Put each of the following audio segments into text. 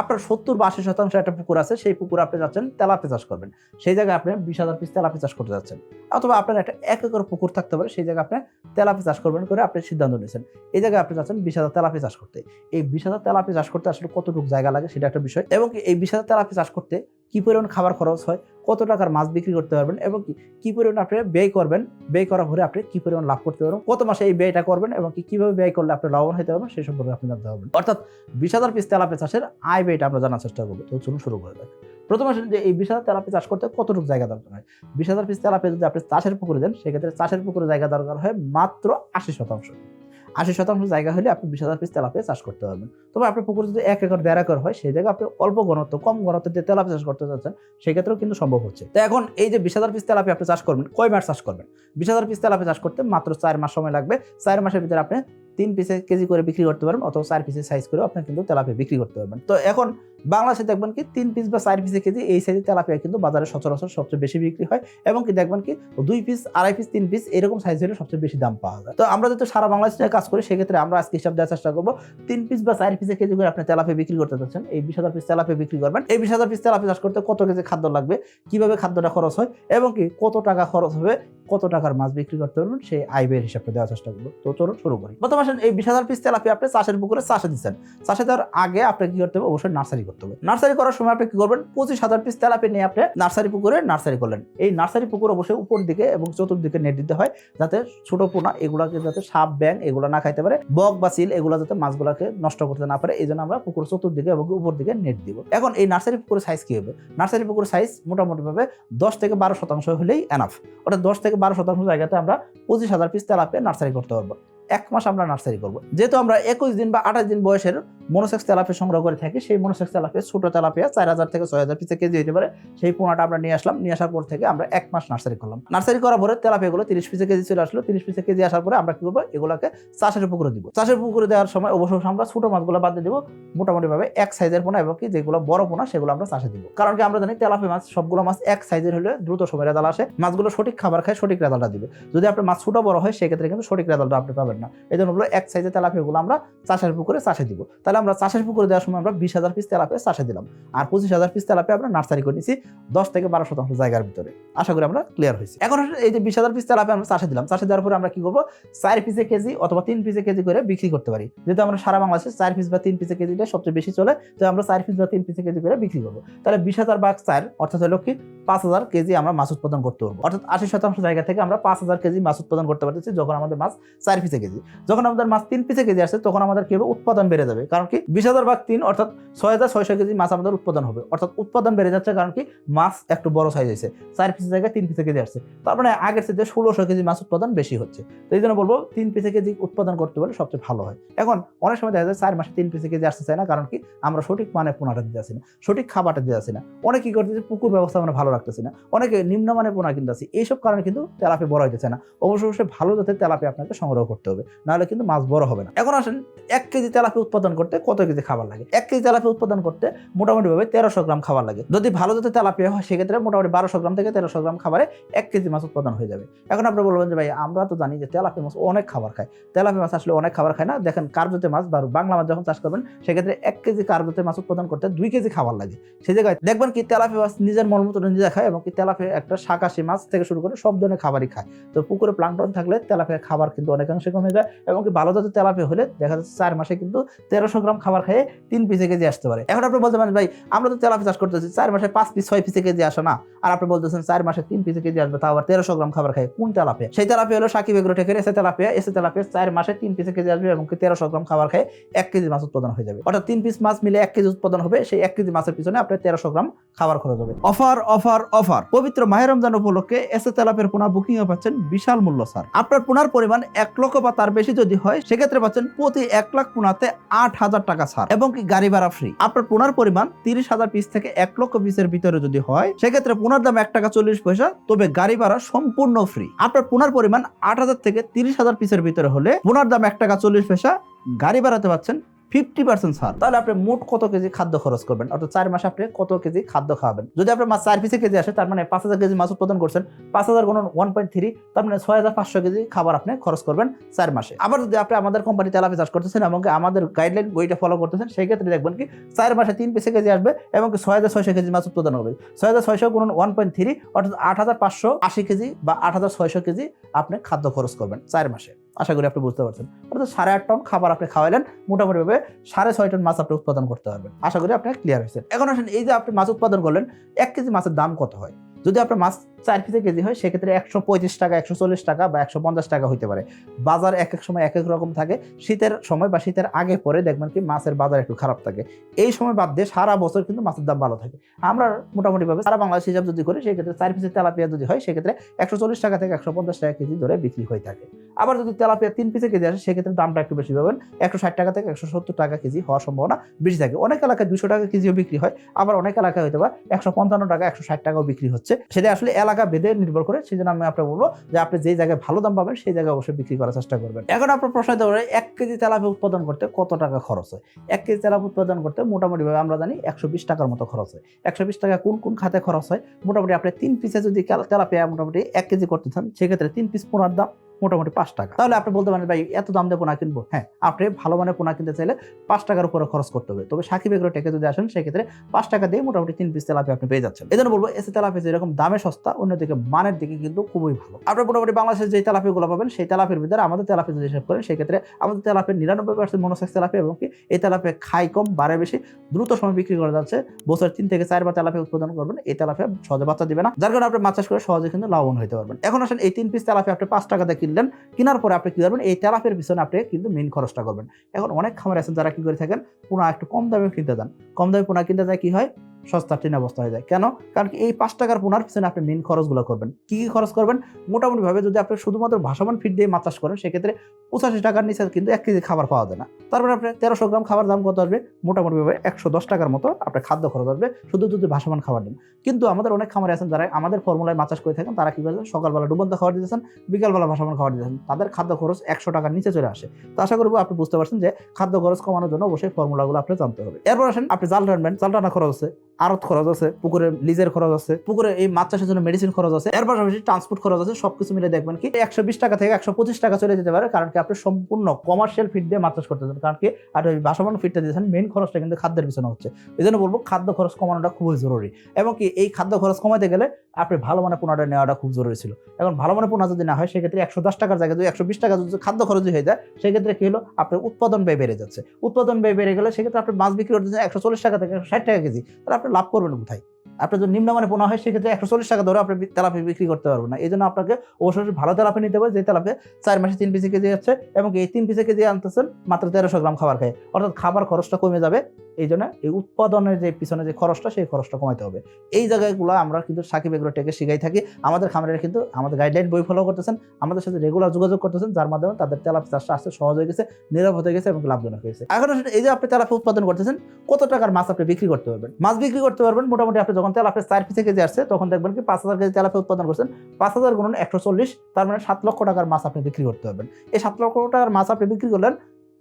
আপনার সত্তর বা আশি শতাংশ একটা পুকুর আছে, সেই পুকুর আপনি যাচ্ছেন, তেলাপি চাষ করবেন। সেই জায়গায় আপনি বিশ হাজার পিস তেলাপি চাষ করতে যাচ্ছেন। অথবা আপনার একটা এক একর পুকুর থাকতে পারে, সেই জায়গায় আপনি তেলাপি চাষ করবেন করে আপনি সিদ্ধান্ত নিয়েছেন। এই জায়গায় আপনি যাচ্ছেন বিশ হাজার তেলাপি চাষ করতে। এই বিশ হাজার তেলাপি চাষ করতে আসলে কতটুকু জায়গা লাগে সেটা একটা বিষয়। এবং এই বিশ হাজার তেলাপি চাষ করতে কি পরিমাণ খাবার খরচ হয়, কত টাকার মাছ বিক্রি করতে পারবেন এবং কি পরিমাণ আপনি ব্যয় করবেন, ব্যয় করার পরে আপনি কি পরিমাণ লাভ করতে পারবেন, কত মাসে এই ব্যয়টা করবেন এবং কীভাবে ব্যয় করলে আপনি লাভবান হতে পারবেন সেই সম্পর্কে আপনি জানতে পারবেন। অর্থাৎ বিশ হাজার পিস তেলাপি চাষের আয় ব্যয়টা আমরা জানার চেষ্টা করব। তো চলুন শুরু করে দেখ প্রথমে আসেন যে এই বিশ হাজার তেলাপি চাষ করতে কতটুকু জায়গা দরকার হয়? বিশ হাজার পিস তেলাপি যদি আপনি চাষের পুকুরে দেন, সেক্ষেত্রে চাষের পুকুরে জায়গা দরকার হয় মাত্র আশি শতাংশ। আশি শতাংশ জায়গা হলে আপনি বিশ হাজার পিস তেলাপিয়া চাষ করতে পারবেন। তবে আপনার পুকুর যদি এক একর দেড় একর হয়, সেই জায়গায় আপনি অল্প ঘনত্ব, কম ঘনত্ব দিয়ে তেলাপি চাষ করতে চাচ্ছেন সেক্ষেত্রেও কিন্তু সম্ভব হচ্ছে। তো এখন এই যে বিশ হাজার পিস তেলাপি আপনি চাষ করবেন, কয় মাস চাষ করবেন? বিশ হাজার পিস তেলাপি চাষ করতে মাত্র চার মাস সময় লাগবে। চার মাসের ভিতরে আপনি তিন পিসে কেজি করে বিক্রি করতে পারবেন অথবা চার পিসের সাইজ করে আপনি কিন্তু তেলাপিয়া বিক্রি করতে পারবেন। তো এখন বাংলাদেশে দেখবেন কি তিন পিস বা চার পিসে কেজি এই সাইজের তেলাপিয়া কিন্তু বাজারে সচরাচর সবচেয়ে বেশি বিক্রি হয় এবং কি দেখবেন কি দুই পিস আড়াই পিস তিন পিস এরকম সাইজ হলে সবচেয়ে বেশি দাম পাওয়া যায়। তো আমরা যেহেতু সারা বাংলাদেশ থেকে কাজ করি, সেক্ষেত্রে আমরা আজকে হিসাব দেওয়ার চেষ্টা করব, তিন পিস বা চার পিসে কেজি করে আপনি তেলাপি বিক্রি করতে চাচ্ছেন এই বিশ হাজার পিস তেলাপি বিক্রি করবেন। এই বিশ হাজার পিস তেলাপি চাষ করতে কত কেজি খাদ্য লাগবে, কীভাবে খাদ্যটা খরচ হয় এবং কি কত টাকা খরচ হবে, কত টাকার মাছ বিক্রি করতে পারবেন, সেই আয় ব্যয়ের হিসাবটা দেওয়ার চেষ্টা করব। তো চলুন শুরু করি। প্রথম আসেন, এই বিশ পিস তেলাপি আপনি চাষের পুকুরে চাষে দিচ্ছেন। চাষে দেওয়ার আগে আপনাকে কি করতে হবে? অবশ্যই নার্সারি করতে হবে। নার্সারি করার সময় আপনি কি করবেন? পঁচিশ হাজার পিস তেলাপি নিয়ে আপনি নার্সারি পুকুরে নার্সারি করলেন। এই নার্সারি পুকুর অবশ্যই উপর দিকে এবং চতুর্দিকে নেট দিতে হয়, যাতে ছোট পোনা এগুলাকে যাতে সাপ ব্যাং এগুলো না খাইতে পারে, বক বা সিল এগুলো যাতে মাছগুলোকে নষ্ট করতে না পারে এই জন্য আমরা পুকুর চতুর্দিকে এবং উপর দিকে নেট দিব। এখন এই নার্সারি পুকুরের সাইজ কি হবে? নার্সারি পুকুরের সাইজ মোটামুটিভাবে দশ থেকে বারো শতাংশ হলেই এনাফ অর্থাৎ দশ থেকে বারো শতাংশ জায়গাতে আমরা পঁচিশ হাজার পিস তেলাপিয়া নার্সারি করতে পারব। এক মাস আমরা নার্সারি করব। যেহেতু আমরা একুশ দিন বা আঠাশ দিন বয়সের মনোসেক্স তেলাপিয়া সংগ্রহ করে থাকি, সেই মনোসেক্স তেলাপিয়া, ছোট তেলাপিয়া, চার হাজার থেকে ছয় হাজার পিসে কেজি হতে পারে। সেই পোনাটা আমরা নিয়ে আসলাম, নিয়ে আসার পর থেকে আমরা এক মাস নার্সারি করলাম। নার্সারি করার পরে তেলাপিয়াগুলো তিরিশ পিসে কেজি চলে আসলো। তিরিশ পিসে কেজি আসার পরে আমরা কী করব? এগুলোকে চাষের পুকুরে দিব। চাষের পুকুরে দেওয়ার সময় অবশ্যই আমরা ছোট মাছগুলো বাদ দিয়ে দিব মোটামুটি ভাবে এক সাইজের পোনা এবং কি যেগুলো বড় পোনা, সেগুলো আমরা চাষে দিব। কারণ কি আমরা জানি তেলাপি মাছ, সবগুলো মাছ এক সাইজের হলে দ্রুত সময় রেজাল আসে। মাছগুলো সঠিক খাবার খায়, সঠিক রেজাল্টটা দিবে। যদি আপনার মাছ ছোট বড় হয়, সেক্ষেত্রে কিন্তু সঠিক রেজাল্টটা আপনি পাবেন না। এই জন্য বলব এক সাইজের তেলাপিয়াগুলো আমরা চাষের পুকুরে চাষে দিব। তাহলে আমরা চাষের পুকুরে দেওয়ার সময় আমরা বিশ হাজার পিস তেলাপিয়া চাষে দিলাম। আর পঁচিশ হাজার পিস তেলাপিয়া আমরা নার্সারি করে নিছি দশ থেকে বারো শতাংশ জায়গার ভিতরে। আশা করি আমরা ক্লিয়ার হয়েছি। এখন এই যে বিশ হাজার পিস তেলাপিয়া আমরা চাষে দিলাম। চাষে দেওয়ার পরে আমরা কি করব? চার পিসে কেজি অথবা তিন পিসে কেজি করে বিক্রি করতে পারি। যেহেতু আমরা সারা বাংলাদেশে চার পিস বা তিন পিসে কেজিটা সবচেয়ে বেশি চলে, তো আমরা চার পিস বা তিন পিসে কেজি করে বিক্রি করব। তাহলে বিশ হাজার বাঘ চার অর্থাৎ হলো কি পাঁচ হাজার কেজি আমরা মাছ উৎপাদন করতে পারব। অর্থাৎ আশি শতাংশ জায়গা থেকে আমরা পাঁচ হাজার কেজি মাছ উৎপাদন করতে পারতেছি যখন আমাদের মাছ চার পিসে কেজি। যখন আমাদের মাছ তিন পিসে কেজি আসছে, তখন আমাদের কি হবে? উৎপাদন বেড়ে যাবে। কারণ কি? বিশ হাজার ভাগ তিন, অর্থাৎ ছয় হাজার ছয়শো কেজি মাছ আমাদের উৎপাদন হবে। অর্থাৎ উৎপাদন বেড়ে যাচ্ছে কারণ কি? মাছ একটু বড় সাইজ হয়েছে। চার পিসের জায়গায় তিন পিসে কেজি আসছে। তার মানে আগের সাথে ষোলোশো কেজি মাছ উৎপাদন বেশি হচ্ছে। তো এই জন্য বলব, তিন পিসে কেজি উৎপাদন করতে পারলে সবচেয়ে ভালো হয়। এখন অনেক সময় দেখা যায় চার মাসে তিন পিসে কেজি আসতে চায় না, কারণ কি? আমরা সঠিক মানে পোনাটা দিতে আসি না, সঠিক খাবারটা দিতে আসি না। অনেক কি করতেছি? পুকুর ব্যবস্থা আমরা ভালো রাখতেছি না। অনেকে নিম্নমানের পোনা কিনতে আসি এইসব কারণে কিন্তু তেলাপি বড় হইতেছে না। অবশ্যই অবশ্যই ভালো জাতের তেলাপি আপনাকে সংগ্রহ করতে হবে। নাহলে কিন্তু মাছ বড় হবে না। এখন আসেন, এক কেজি তেলাপি উৎপাদন করতে কত কেজি খাবার লাগে? এক কেজি তেলাপি উৎপাদন করতে মোটামুটি ভাবে তেরোশো গ্রাম খাবার লাগে। যদি ভালো জাতের তেলাপিয়া হয়, সেক্ষেত্রে মোটামুটি বারোশো গ্রাম থেকে তেরোশো গ্রাম খাবারে এক কেজি মাছ উৎপাদন হয়ে যাবে। এখন আপনি বলবেন যে, ভাই, আমরা তো জানি যে তেলাপি মাছ অনেক খাবার খায়। তেলাপি মাছ আসলে অনেক খাবার খায় না? দেখেন কার্বতে মাছ বা বাংলা মাছ যখন চাষ করবেন, সেক্ষেত্রে এক কেজি কার্বতে মাছ উৎপাদন করতে দুই কেজি খাবার লাগে। সেই জায়গায় দেখবেন কি, তেলাপি মাছ নিজের মন মতো নিজে খায় এবং কি তেলাপি একটা শাকাশি মাছ থেকে শুরু করে সব ধরনের খাবারই খায়। তো পুকুরে প্লাংটন থাকলে তেলাপিয়া খাবার কিন্তু অনেকাংশে কমে যায় এবং কি ভালো জাতের তেলাপি হলে দেখা যাচ্ছে চার মাসে কিন্তু তেরোশো গ্রাম খাবার খেয়ে তিন পিসে কেজি আসতে পারে। এখন আপনি বলতে পারেন, ভাই, আমরা তো তেলাপি চাষ করতেছি, চার মাসে পাঁচ পিস ছয় পিসে কেজি আসে না। আর আপনি বলতেছেন, চার মাসে তিন পিসে কেজি আসবে, তাও আবার তেরোশো গ্রাম খাবার খায়। কোন তেলাপিয়া সেই তেলাপিয়া হলো সাকিব এগুলো টেকের এসে তেলাপিয়া এসে তেলাপিয়া চার মাসে তিন পিসে কেজি আসবে এবং তেরোশো গ্রাম খাবার খায়, এক কেজি মাছ উৎপাদন হয়ে যাবে। অর্থাৎ তিন পিস মাছ মিলে এক কেজি উৎপাদন হবে, সেই এক কেজি মাছের পিছনে আপনার তেরোশো গ্রাম খাবার খরচ হবে। Offer offer offer. পবিত্র মাহের রমজান উপলক্ষে এসে তেলাপের পোনা বুকিং এ পাচ্ছেন বিশাল মূল্য, স্যার। আপনার পোনার পরিমাণ এক লক্ষ বা তার বেশি যদি হয়, সেক্ষেত্রে পাচ্ছেন প্রতি এক লাখ পোনাতে আট হাজার টাকা ছাড় এবং কি গাড়ি ভাড়া ফ্রি আপনার পোনার পরিমাণ তিরিশ হাজার পিস থেকে এক লক্ষ পিসের ভিতরে যদি হয়, সেক্ষেত্রে পোনার দাম এক টাকা চল্লিশ পয়সা, তবে গাড়ি ভাড়া সম্পূর্ণ ফ্রি আপনার পোনার পরিমাণ আট হাজার থেকে তিরিশ হাজার পিসের ভিতরে হলে পোনার দাম এক টাকা চল্লিশ পয়সা, গাড়ি ভাড়াতে পাচ্ছেন ফিফটি পার্সেন্ট ছাড়। তাহলে আপনি মোট কত কেজি খাদ্য খরচ করবেন? অর্থাৎ চার মাসে আপনি কত কেজি খাদ্য খাবেন যদি আপনার মাছ চার পিসে কেজি আসে, তার মানে পাঁচ হাজার কেজি মাছ উৎপাদন করছেন, পাঁচ হাজার গুণ ওয়ান পয়েন্ট থ্রি তার মানে ছয় হাজার পাঁচশো কেজি খাবার আপনি খরচ করবেন চার মাসে। আবার যদি আপনি আমাদের কোম্পানি তেলাপি চাষ করতেছেন এবং আমাদের গাইডলাইন বইটা ফলো করতেছেন, সেই ক্ষেত্রে দেখবেন কি চার মাসে তিন পিসে কেজি আসবে এবং ছয় হাজার ছয়শো কেজি মাছ উৎপাদন হবে। ছয় হাজার ছয়শো গুণ ওয়ান পয়েন্ট থ্রি অর্থাৎ আট হাজার পাঁচশো আশি কেজি বা আট হাজার ছয়শো কেজি আপনি খাদ্য খরচ করবেন চার মাসে। আশা করি আপনি বুঝতে পারছেন। অর্থাৎ সাড়ে আট টন খাবার আপনি খাওয়াইলেন, মোটামুটিভাবে সাড়ে ছয় টন মাছ আপনি উৎপাদন করতে পারবেন। আশা করি আপনার ক্লিয়ার হয়েছে। এখন আসেন, এই যে আপনি মাছ উৎপাদন করলেন, এক কেজি মাছের দাম কত হয়? যদি আপনার মাছ চার পিসে কেজি হয়, সেক্ষেত্রে একশো পঁয়ত্রিশ টাকা, একশো চল্লিশ টাকা বা একশো পঞ্চাশ টাকা হইতে পারে। বাজার এক এক সময় এক এক রকম থাকে। শীতের সময় বা শীতের আগে পরে দেখবেন কি মাছের বাজার একটু খারাপ থাকে। এই সময় বাদ দিয়ে সারা বছর কিন্তু মাছের দাম ভালো থাকে। আমরা মোটামুটিভাবে সারা বাংলাদেশ হিসাব যদি করি, সেক্ষেত্রে চার পিসের তেলাপিয়া যদি হয়, সেক্ষেত্রে একশো চল্লিশ টাকা থেকে একশো পঞ্চাশ টাকা কেজি ধরে বিক্রি হয়ে থাকে। আবার যদি তেলাপিয়া তিন পিসে কেজি আসে, সেক্ষেত্রে দামটা একটু বেশি পাবেন। একশো ষাট টাকা থেকে একশো সত্তর টাকা কেজি হওয়ার সম্ভাবনা বেশি থাকে। অনেক এলাকায় দুশো টাকা কেজিও বিক্রি হয়। আবার অনেক এলাকায় হয়তো বা একশো পঞ্চান্ন টাকা, একশো ষাট টাকাও বিক্রি হচ্ছে। সেটা আসলে এলাকা ভেদে নির্ভর করে সেই জন্য আমি আপনাকে বলব যে আপনি যে জায়গায় ভালো দাম পাবেন, সেই জায়গায় অবশ্যই বিক্রি করার চেষ্টা করবেন। এখন আপনার প্রশ্ন পারে, এক কেজি তেলাপি উৎপাদন করতে কত টাকা খরচ হয়? এক কেজি তেলাপি উৎপাদন করতে মোটামুটিভাবে আমরা জানি একশো বিশ টাকার মতো খরচ হয়। একশো বিশ টাকা কোন কোন খাতে খরচ হয়? মোটামুটি আপনি তিন পিসে যদি তেলাপিয়া মোটামুটি এক কেজি করতে চান, সেক্ষেত্রে তিন পিস পোনার দাম মোটামুটি পাঁচ টাকা। তাহলে আপনি বলতে পারেন, ভাই, এত দাম দিয়ে পোনা কিনবো? হ্যাঁ আপনি ভালো মানের পোনা কিনতে চাইলে পাঁচ টাকার উপরে খরচ করতে হবে। তবে সাকিব এগুলো টেকে যদি আসেন, সেক্ষেত্রে পাঁচ টাকা দিয়ে মোটামুটি তিন পিস তেলাপি আপনি পেয়ে যাচ্ছেন। এই জন্য বলব, এসে তেলাপি যেরকম দামে সস্তা, অন্যদিকে মানের দিকে কিন্তু খুবই ভালো। আপনি মোটামুটি বাংলাদেশের যে তেলাপিগুলো পাবেন, সেই তেলাপির ভিতরে আমাদের তেলাপি যদি হিসাব করেন, সেক্ষেত্রে আমাদের তেলাপির নিরানব্বই পার্সেন্ট মনোসেক্স তেলাপি এবং কি, এই তেলাপি খাই কম, বাড়ে বেশি, দ্রুত সময় বিক্রি করা যাচ্ছে। বছর তিন থেকে চারবার তেলাপি উৎপাদন করবেন, এই তেলাপি সহজে বাচ্চা দিবে না। যার কারণে আপনি মাছ চাষ করে সহজে কিন্তু লাভবান হতে পারবেন। এখন আসেন, এই তিন পিস তেলাপি আপনি পাঁচ টাকা দিয়ে কিনলেন, কেনার পরে আপনি কি করবেন, এই তেলাপের পিছনে আপনি কিন্তু মেন খরচটা করবেন। এখন অনেক খামার আছেন যারা কি করে থাকেন, পোনা একটু কম দামে কিনতে যান। কম দামে পোনা কিনতে যায় কি হয় সস্তা ট্রেন অবস্থা হয়ে যায়। কেন? কারণ এই পাঁচ টাকার পোনার পিছনে আপনি মেন খরচগুলো করবেন। কি কি খরচ করবেন? মোটামুটি ভাবে যদি আপনি শুধুমাত্র ভাসমান ফিড দিয়ে মাছ করেন, সেক্ষেত্রে পঁচাশি টাকার নিচে কিন্তু এক কেজি খাবার পাওয়া যায় না। তারপরে আপনি তেরোশো গ্রাম খাবার দাম কত আসবে? মোটামুটি ভাবে একশো দশ টাকার মতো আপনার খাদ্য খরচ আসবে। শুধু যদি ভাসমান খাবার দেন। কিন্তু আমাদের অনেক খামারে আছেন যারা আমাদের ফর্মুলায় মাছ করে থাকেন, তারা কি করেন সকালবেলা ডুবন্ত খাবার দিতেছেন, বিকালবেলা ভাসমান খাবার দিতেছেন। তাদের খাদ্য খরচ একশো টাকার নিচে চলে আসে। তো আশা করব আপনি বুঝতে পারছেন যে খাদ্য খরচ কমানোর জন্য অবশ্যই ফর্মুলাগুলো আপনি জানতে হবে। এরপর আসেন, আপনি জাল টানবেন জাল টানা খরচ আছে। আড়ত খরচ আছে, পুকুরে লিজের খরচ আছে, পুকুরে এই মাছ চাষের জন্য মেডিসিন খরচ আছে, এর পাশাপাশি ট্রান্সপোর্ট খরচ আছে, সবকিছু মিলে দেখবেন কি একশো বিশ টাকা থেকে একশো পঁচিশ টাকা চলে যেতে পারে, কারণ কি আপনি সম্পূর্ণ কমার্শিয়াল ফিড দিয়ে মাছ চাষ করতে চান কারণ কি আর ওই বাসমান ফিডটা দিয়েছেন মেন খরচটা কিন্তু খাদ্যের পিছনে হচ্ছে। এই জন্য বলব খাদ্য খরচ কমানোটা খুবই জরুরি। এবং কি এই খাদ্য খরচ কমাতে গেলে আপনি ভালো মানের পোনাটা নেওয়াটা খুব জরুরি ছিল। এখন ভালো মানের পোনা যদি না হয়, সেক্ষেত্রে একশো দশ টাকার জায়গায় যদি একশো বিশ টাকা যদি খাদ্য খরচ হয়ে যায়, সেক্ষেত্রে কি হলো? আপনার উৎপাদন ব্যয় বেড়ে যাচ্ছে। উৎপাদন ব্যয় বেড়ে গেলে সেক্ষেত্রে আপনি মাছ বিক্রি করতেছেন একশো চল্লিশ টাকা থেকে একশো ষাট টাকা কেজি। তাহলে আপনি লাভ করবেন কোথায়? আপনার যদি নিম্নমানের পোনা হয়, সেক্ষেত্রে একশো চল্লিশ টাকা ধরে আপনি তেলাপি বিক্রি করতে পারবেন না। এই জন্য আপনাকে অবশ্যই ভালো তেলাপি নিতে হবে। যে তেলাপি চার মাসে তিন পিসে কেজি যাচ্ছে এবং এই তিন পিসে কেজি আনতেছেন মাত্র তেরোশো গ্রাম খাবার খায়। অর্থাৎ খাবার খরচটা কমে যাবে। এই জন্য এই উৎপাদনের যে পিছনে যে খরচটা, সেই খরচটা কমাতে হবে। এই জায়গাগুলো আমরা কিন্তু সাকিব এগুলো টেকে শিখাই থাকি। আমাদের খামারেরা কিন্তু আমাদের গাইডলাইন বই ফলো করতেছেন। আমাদের সাথে রেগুলার যোগাযোগ করতেছেন, যার মাধ্যমে তাদের তেলাপি চাষটা আসতে সহজ হয়ে গেছে, নিরাপদ হয়ে গেছে এবং লাভজনক হয়েছে। এখন এই যে আপনি তেলাপি উৎপাদন করতেছেন, কত টাকার মাছ আপনি বিক্রি করতে পারবেন? মাছ বিক্রি করতে পারবেন, মোটামুটি আপনি যখন তেলাপি চার পিসে কেজি আসছে, তখন দেখবেন কি পাঁচ হাজার কেজি তেলাপে উৎপাদন করছেন। পাঁচ হাজার গুণন একশো চল্লিশ, তার মানে সাত লক্ষ টাকার মাছ আপনি বিক্রি করতে পারবেন। এই সাত লক্ষ টাকার মাছ আপনি বিক্রি করলেন,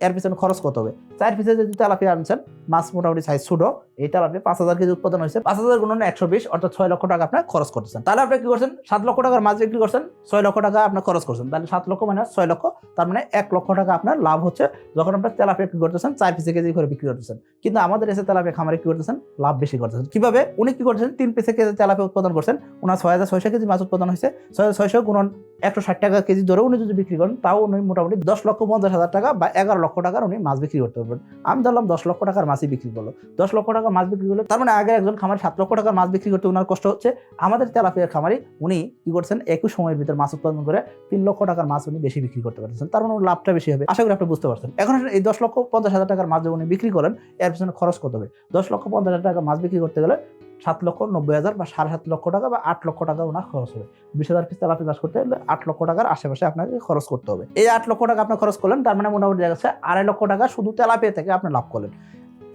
এর পিছনে খরচ কত হবে? চার পিসে যদি তেলাপি আনছেন, মাছ মোটামুটি সাইজ ছোটো এই তেলাপি পাঁচ হাজার কেজি উৎপাদন হয়েছে। পাঁচ হাজার গুণন একশো বিশ, অর্থাৎ ছয় লক্ষ টাকা আপনার খরচ করতেছেন। তাহলে আপনি কি করছেন? সাত লক্ষ টাকার মাছ বিক্রি করছেন, ছয় লক্ষ টাকা আপনার খরচ করছেন। তাহলে সাত লক্ষ মানে ছয় লক্ষ, তার মানে এক লক্ষ টাকা আপনার লাভ হচ্ছে যখন আপনার তেলাপি বিক্রি করতেছেন, চার পিসে কেজি করে বিক্রি করতেছেন। কিন্তু আমাদের এসে তেলাপি খামারে কি করতেছেন? লাভ বেশি করতেছেন। কীভাবে? উনি কি করতেছেন তিন পিসে কেজি তেলাপি উৎপাদন করছেন, ওনার ছয় হাজার ছয়শো কেজি মাছ উৎপাদন হয়েছে। ছয় হাজার ছয়শো গুণন একশো ষাট টাকা কেজি ধরে উনি যদি বিক্রি করেন, তাও উনি মোটামুটি দশ লক্ষ পঞ্চাশ হাজার টাকা বা এগারো লক্ষ টাকার উনি মাছ বিক্রি করতে পারবেন। আমি ধরলাম দশ লক্ষ টাকার মাছই বিক্রি করল। দশ লক্ষ টাকার মাছ বিক্রি করল। তার মানে আগে একজন খামারি সাত লক্ষ টাকার মাছ বিক্রি করতে ওনার কষ্ট হচ্ছে। আমাদের তেলাপিয়ার খামারি, উনি কি করছেন? একই সময়ের ভিতরে মাছ উৎপাদন করে তিন লক্ষ টাকার মাছ উনি বেশি বিক্রি করতে পারছেন তার মানে লাভটা বেশি হবে। আশা করি আপনি বুঝতে পারছেন। এখন এই দশ লক্ষ পঞ্চাশ হাজার টাকার মাছ উনি বিক্রি করেন এর পিছনে খরচ কত হবে? দশ লক্ষ পঞ্চাশ হাজার টাকা মাছ বিক্রি করতে গেলে সাত লক্ষ নব্বই হাজার বা সাড়ে সাত লক্ষ টাকা বা আট লক্ষ টাকা ওনার খরচ হবে। বিশ হাজার পিস তেলাপি চাষ করতে হলে আট লক্ষ টাকার আশেপাশে আপনাকে খরচ করতে হবে। এই আট লক্ষ টাকা আপনি খরচ করলেন, তার মানে মোটামুটি দেখা যাচ্ছে আড়াই লক্ষ টাকা শুধু তেলাপিয়া থেকে আপনি লাভ করলেন।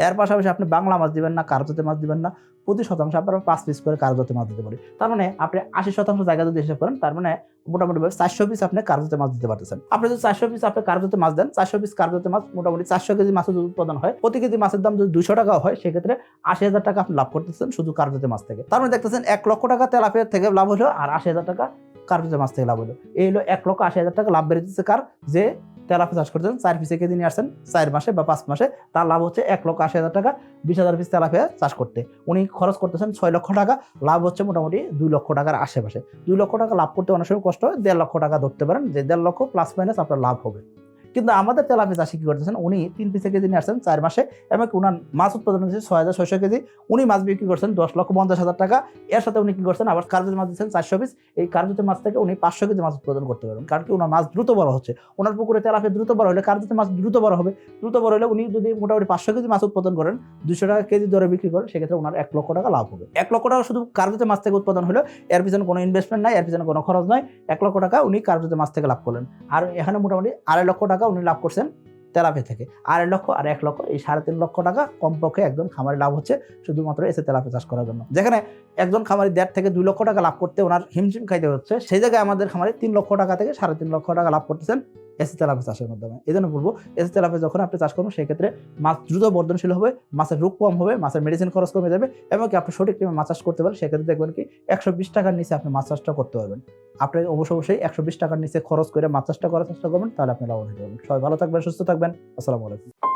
এর পাশাপাশি আপনি বাংলা মাছ দিবেন না, কারজাতে মাছ দিবেন না প্রতি শতাংশ আপনারা পাঁচ পিস করে কারজাতে মাছ দিতে পারি। তার মানে আপনি আশি শতাংশ জায়গা যদি হিসাব করেন, তার মানে মোটামুটি চারশো পিস আপনি কারজাতে মাছ দিতে পারতেছেন। আপনি যদি চারশো পিস আপনি কারজাতে মাছ দেন, চারশো পিস কারজাতে মাছ মোটামুটি চারশো কেজি মাছের যদি উৎপাদন হয়, প্রতি কেজি মাছের দাম যদি দুশো টাকা হয়, সেক্ষেত্রে আশি হাজার টাকা আপনি লাভ করতেছেন শুধু কারজাতে মাছ থেকে। তার মানে দেখতেছেন এক লক্ষ টাকা তেলাপিয়ার থেকে লাভ হলো আর আশি হাজার টাকা কার্পিতে মাছ থেকে লাভ হলো। এই হলো এক লক্ষ আশি হাজার টাকা লাভ বেড়ে দিচ্ছে কার? যে তেলাপি চাষ করছেন চার পিসে কেজি নিয়ে আসছেন, চার মাসে বা পাঁচ মাসে, তার লাভ হচ্ছে এক লক্ষ আশি হাজার টাকা, বিশ হাজার পিস তেলাপিয়া চাষ করতে। উনি খরচ করতেছেন ছয় লক্ষ টাকা, লাভ হচ্ছে মোটামুটি দুই লক্ষ টাকার আশেপাশে। দুই লক্ষ টাকা লাভ করতে অনেক সময় কষ্ট হয়, দেড় লক্ষ টাকা ধরতে পারেন, যে দেড় লক্ষ প্লাস মাইনাস আপনার লাভ হবে। কিন্তু আমাদের তেলাপি চাষি কি করতেছেন? উনি তিন পিসে কেজি নিয়ে আসছেন চার মাসে এবং উনার মাছ উৎপাদন হচ্ছে ছয় হাজার ছয়শো কেজি। উনি মাছ বিক্রি করছেন দশ লক্ষ পঞ্চাশ হাজার টাকা। এর সাথে উনি কি করছেন? আবার কার্জের মাছ দিচ্ছেন চারশো পিস এই কার্জের মাছ থেকে উনি পাঁচশো কেজি মাছ উৎপাদন করতে পারবেন। কারণ কি ওনার মাছ দ্রুত বড় হচ্ছে। ওনার পুকুরে তেলাপি দ্রুত বড় হলে কার্জের মাছ দ্রুত বড় হবে। দ্রুত বড় হলে উনি যদি মোটামুটি পাঁচশো কেজি মাছ উৎপাদন করেন দুশো টাকা কেজি দরে বিক্রি করেন, সেক্ষেত্রে ওনার এক লক্ষ টাকা লাভ হবে। এক লক্ষ টাকা শুধু কার্জের মাছ থেকে উৎপাদন হলো, এর পিছনে কোনো ইনভেস্টমেন্ট নাই, এর পিছনে কোনো খরচ নয় এক লক্ষ টাকা উনি কার্জের মাছ থেকে লাভ করলেন। আর এখানে মোটামুটি আড়াই লক্ষ টাকা উনি লাভ করছেন তেলাপি থেকে। আড়াই লক্ষ, আর এক লক্ষ, এই সাড়ে তিন লক্ষ টাকা কমপক্ষে একজন খামারে লাভ হচ্ছে শুধুমাত্র এসে তেলাপি চাষ করার জন্য। যেখানে একজন খামারি দেড় থেকে দুই লক্ষ টাকা লাভ করতে ওনার হিমশিম খাইতে হচ্ছে, সেই জায়গায় আমাদের খামারি তিন লক্ষ টাকা থেকে সাড়ে তিন লক্ষ টাকা লাভ করতেছেন। এসি তেলাপে চাষের মাধ্যমে। এই জন্য বলব, এসি তেলাপে যখন আপনি চাষ করবেন, সেক্ষেত্রে মাছ দ্রুত বর্ধনশীল হবে, মাছের রোগ কম হবে, মাছের মেডিসিন খরচ কমে যাবে এবং কি আপনি সঠিক টাইমে মাছ চাষ করতে পারেন সেক্ষেত্রে দেখবেন কি একশো বিশ টাকার নিচে আপনি মাছ চাষটা করতে পারবেন। আপনি অবশ্য অবশ্যই একশো বিশ টাকার নিচে খরচ করে মাছ চাষটা করার চেষ্টা করবেন, তাহলে আপনি লাভ হতে পারবেন। সবাই ভালো থাকবেন, সুস্থ থাকবেন। আসসালামু আলাইকুম।